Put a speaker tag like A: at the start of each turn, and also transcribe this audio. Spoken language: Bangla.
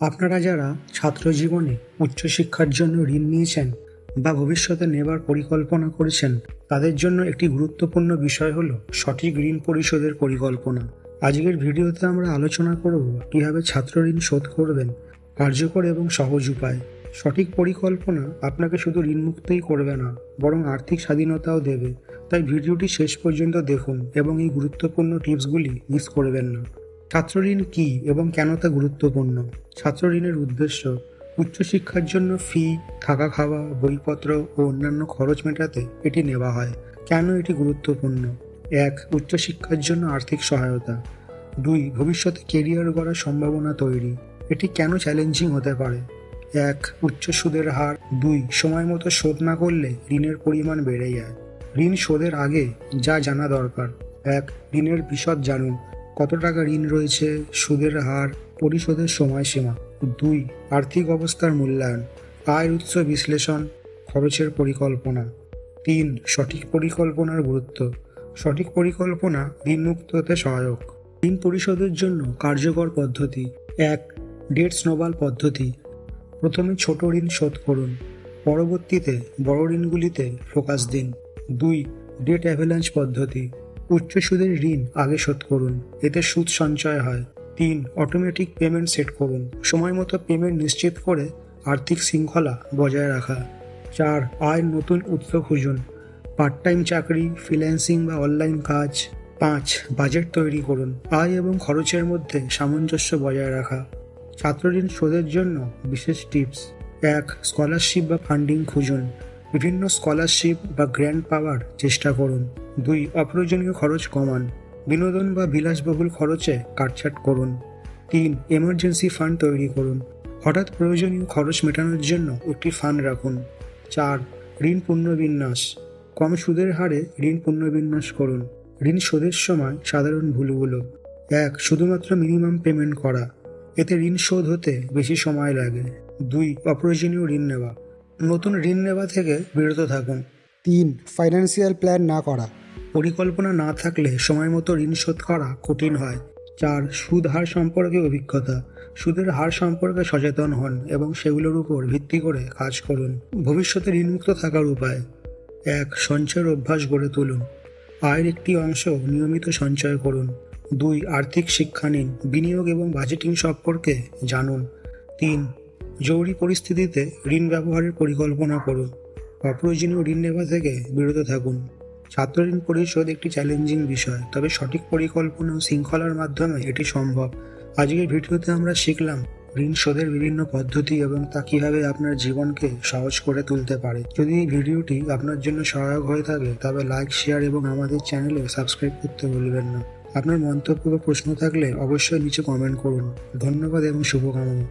A: আপনারা যারা ছাত্র জীবনে উচ্চশিক্ষার জন্য ঋণ নিয়েছেন বা ভবিষ্যতে নেবার পরিকল্পনা করেছেন, তাদের জন্য একটি গুরুত্বপূর্ণ বিষয় হল সঠিক ঋণ পরিশোধের পরিকল্পনা। আজকের ভিডিওতে আমরা আলোচনা করব কীভাবে ছাত্র ঋণ শোধ করবেন, কার্যকর এবং সহজ উপায়। সঠিক পরিকল্পনা আপনাকে শুধু ঋণমুক্তই করবে না, বরং আর্থিক স্বাধীনতাও দেবে। তাই ভিডিওটি শেষ পর্যন্ত দেখুন এবং এই গুরুত্বপূর্ণ টিপসগুলি মিস করবেন না। ছাত্রঋণ কী এবং কেন তা গুরুত্বপূর্ণ? ছাত্র ঋণের উদ্দেশ্য, উচ্চশিক্ষার জন্য ফি থাকা খাওয়া, বইপত্র ও অন্যান্য খরচ মেটাতে এটি নেওয়া হয়। কেন এটি গুরুত্বপূর্ণ? এক, উচ্চশিক্ষার জন্য আর্থিক সহায়তা। দুই, ভবিষ্যতে কেরিয়ার গড়ার সম্ভাবনা তৈরি। এটি কেন চ্যালেঞ্জিং হতে পারে? এক, উচ্চ সুদের হার। দুই, সময় মতো শোধ না করলে ঋণের পরিমাণ বেড়ে যায়। ঋণ শোধের আগে যা জানা দরকার। এক, ঋণের বিশদ জানুন। কত টাকা ঋণ রয়েছে, সুদের হার, পরিশোধের সময়সীমা, দুই, আর্থিক অবস্থার মূল্যায়ন, আয়ের উৎস বিশ্লেষণ, খরচের পরিকল্পনা, তিন, সঠিক পরিকল্পনার গুরুত্ব, সঠিক পরিকল্পনা ঋণমুক্ত হতে সহায়ক, ঋণ পরিশোধের জন্য কার্যকর পদ্ধতি, এক, ডেট স্নোবাল পদ্ধতি, প্রথমে ছোট ঋণ শোধ করুন, পরবর্তীতে বড় ঋণগুলিতে ফোকাস দিন, দুই, ডেট অ্যাভেলান্স পদ্ধতি উচ্চ সুদের ঋণ আগে শোধ করুন, এতে সুদ সঞ্চয় হয়। তিন অটোমেটিক পেমেন্ট সেট করুন, সময় মতো পেমেন্ট নিশ্চিত করে আর্থিক শৃঙ্খলা বজায় রাখা। চার আয়ের নতুন উৎস খুঁজুন পার্ট টাইম চাকরি ফ্রিল্যান্সিং বা অনলাইন কাজ। পাঁচ বাজেট তৈরি করুন, আয় এবং খরচের মধ্যে সামঞ্জস্য বজায় রাখা। ছাত্রঋণ শোধের জন্য বিশেষ টিপস এক স্কলারশিপ বা ফান্ডিং খুঁজুন, বিভিন্ন স্কলারশিপ বা গ্র্যান্ড পাওয়ার চেষ্টা করুন। দুই, অপ্রয়োজনীয় খরচ কমান। বিনোদন বা বিলাসবহুল খরচে কাটছাট করুন। তিন এমার্জেন্সি ফান্ড তৈরি করুন। হঠাৎ প্রয়োজনীয় খরচ মেটানোর জন্য একটি ফান্ড রাখুন। চার, ঋণ পুনর্বিন্যাস। কম সুদের হারে ঋণ পুনর্বিন্যাস করুন। ঋণ শোধের সময় সাধারণ ভুলগুলো। এক, শুধুমাত্র মিনিমাম পেমেন্ট করা। এতে ঋণ শোধ হতে বেশি সময় লাগে। দুই, অপ্রয়োজনীয় ঋণ নেওয়া। নতুন ঋণ নেওয়া থেকে বিরত থাকুন।
B: তিন ফাইন্যান্সিয়াল প্ল্যান না করা।
A: পরিকল্পনা না থাকলে সময় মতো ঋণ শোধ করা কঠিন হয়। চার, সুদ হার সম্পর্কে অভিজ্ঞতা। সুদের হার সম্পর্কে সচেতন হন এবং সেগুলোর উপর ভিত্তি করে কাজ করুন। ভবিষ্যতে ঋণমুক্ত থাকার উপায়। এক, সঞ্চয়ের অভ্যাস গড়ে তুলুন। আয়ের একটি অংশ নিয়মিত সঞ্চয় করুন। দুই, আর্থিক শিক্ষা নিন। বিনিয়োগ এবং বাজেটিং সম্পর্কে জানুন। তিন, জরুরি পরিস্থিতিতে ঋণ ব্যবহারের পরিকল্পনা করুন। অপ্রয়োজনীয় ঋণ নেওয়া থেকে বিরত থাকুন। ছাত্র ঋণ পরিশোধ একটি চ্যালেঞ্জিং বিষয়, তবে সঠিক পরিকল্পনা ও শৃঙ্খলার মাধ্যমে এটি সম্ভব। আজকের ভিডিওতে আমরা শিখলাম ঋণ শোধের বিভিন্ন পদ্ধতি এবং তা কীভাবে আপনার জীবনকে সহজ করে তুলতে পারে। যদি এই ভিডিওটি আপনার জন্য সহায়ক হয়ে থাকে, তবে লাইক শেয়ার এবং আমাদের চ্যানেলে সাবস্ক্রাইব করতে ভুলবেন না। আপনার মন্তব্য বা প্রশ্ন থাকলে অবশ্যই নিচে কমেন্ট করুন। ধন্যবাদ এবং শুভকামনা।